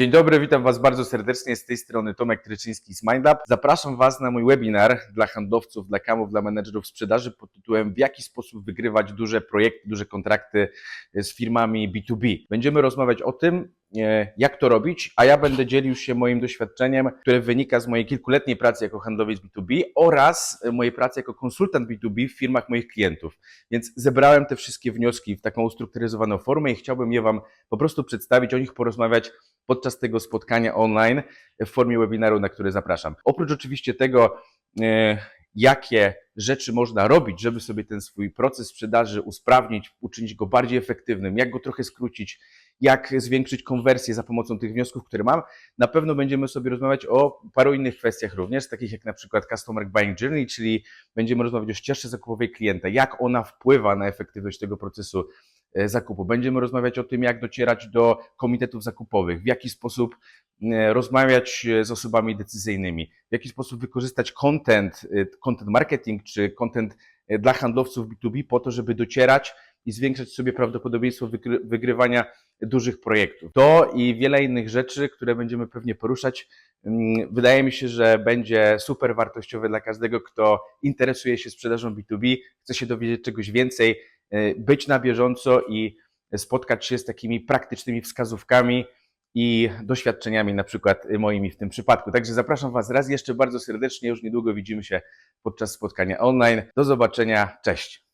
Dzień dobry, witam Was bardzo serdecznie. Z tej strony Tomek Tryczyński z MindUp. Zapraszam Was na mój webinar dla handlowców, dla kamów, dla menedżerów sprzedaży pod tytułem W jaki sposób wygrywać duże projekty, duże kontrakty z firmami B2B. Będziemy rozmawiać o tym, e, jak to robić, a ja będę dzielił się moim doświadczeniem, które wynika z mojej kilkuletniej pracy jako handlowiec B2B oraz mojej pracy jako konsultant B2B w firmach moich klientów. Więc zebrałem te wszystkie wnioski w taką ustrukturyzowaną formę i chciałbym je Wam po prostu przedstawić, o nich porozmawiać podczas tego spotkania online w formie webinaru, na który zapraszam. Oprócz oczywiście tego, e, jakie rzeczy można robić, żeby sobie ten swój proces sprzedaży usprawnić, uczynić go bardziej efektywnym, jak go trochę skrócić, jak zwiększyć konwersję za pomocą tych wniosków, które mam, na pewno będziemy sobie rozmawiać o paru innych kwestiach również, takich jak na przykład Customer Buying Journey, czyli będziemy rozmawiać o ścieżce zakupowej klienta, jak ona wpływa na efektywność tego procesu zakupu. Będziemy rozmawiać o tym, jak docierać do komitetów zakupowych, w jaki sposób e, rozmawiać e, z osobami decyzyjnymi, w jaki sposób wykorzystać content, e, content marketing czy content e, dla handlowców B2B po to, żeby docierać i zwiększać sobie prawdopodobieństwo wygry- wygrywania dużych projektów. To i wiele innych rzeczy, które będziemy pewnie poruszać, mm, wydaje mi się, że będzie super wartościowe dla każdego, kto interesuje się sprzedażą B2B, chce się dowiedzieć czegoś więcej, e, być na bieżąco i spotkać się z takimi praktycznymi wskazówkami i doświadczeniami, na przykład moimi w tym przypadku. Także zapraszam Was raz jeszcze bardzo serdecznie. Już niedługo widzimy się podczas spotkania online. Do zobaczenia. Cześć.